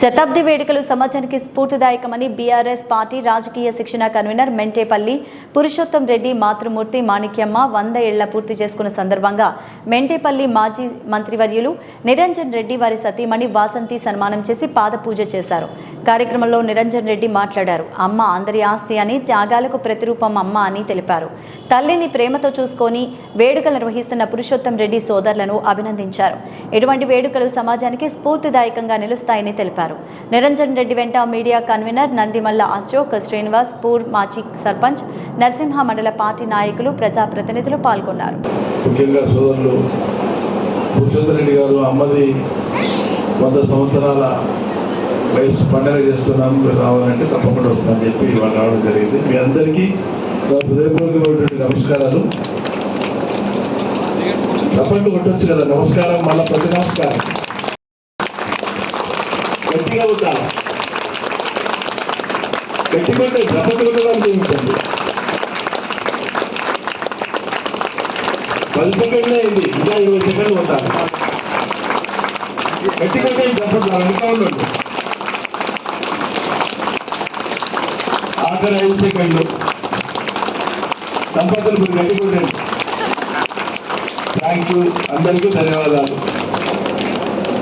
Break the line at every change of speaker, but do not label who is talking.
శతాబ్ది వేడుకలు సమాజానికి స్ఫూర్తిదాయకమని BRS party రాజకీయ శిక్షణ కన్వీనర్ మెంటేపల్లి పురుషోత్తం రెడ్డి మాతృమూర్తి మాణిక్యమ్మ వంద ఏళ్ళ పూర్తి చేసుకున్న సందర్భంగా మెంటేపల్లి మాజీ మంత్రివర్యులు నిరంజన్ రెడ్డి వారి సతీమణి వాసంతి సన్మానం చేసి పాదపూజ చేశారు. కార్యక్రమంలో నిరంజన్ రెడ్డి మాట్లాడారు. అమ్మ అందరి ఆస్తి అని త్యాగాలకు ప్రతిరూపం అమ్మ అని తెలిపారు. తల్లిని ప్రేమతో చూసుకొని వేడుకలు నిర్వహిస్తున్న పురుషోత్తం రెడ్డి సోదరులను అభినందించారు. ఇటువంటి వేడుకలు సమాజానికి స్ఫూర్తిదాయకంగా నిలుస్తాయని తెలిపారు. నిరంజన్ రెడ్డి వెంట media convener Nandimalla Ashok Srinivas poor మాజీ సర్పంచ్ నరసింహ మండల పార్టీ నాయకులు ప్రజాప్రతినిధులు పాల్గొన్నారు.
ముఖ్యంగా సోదరులు రెడ్డి గారు అమ్మది వంద సంవత్సరాల వయసు పండగ చేస్తున్నాం రావాలంటే తప్పకుండా వస్తానని చెప్పి ఇవాళ రావడం జరిగింది. మీ అందరికీ హృదయపూర్వకమైనటువంటి నమస్కారాలు. తప్పకుండా కొట్టొచ్చు కదా. నమస్కారం మళ్ళా ప్రతి నమస్కారం. గట్టిగా ఉంటాను గట్టి కొట్టే తప్పట్లు ఉంటుంది పది సెకండ్లే అయింది. ఇంకా ఇరవై సెకండ్లు కొట్టాలి. గట్టి కొట్టే తప్పట్లు ఇంకా ఉండండి. ఆఖరి ఐదు సెకండ్లు. దంపతులు మీరు గట్టి కొట్టండి థ్యాంక్ యూ అందరికీ ధన్యవాదాలు.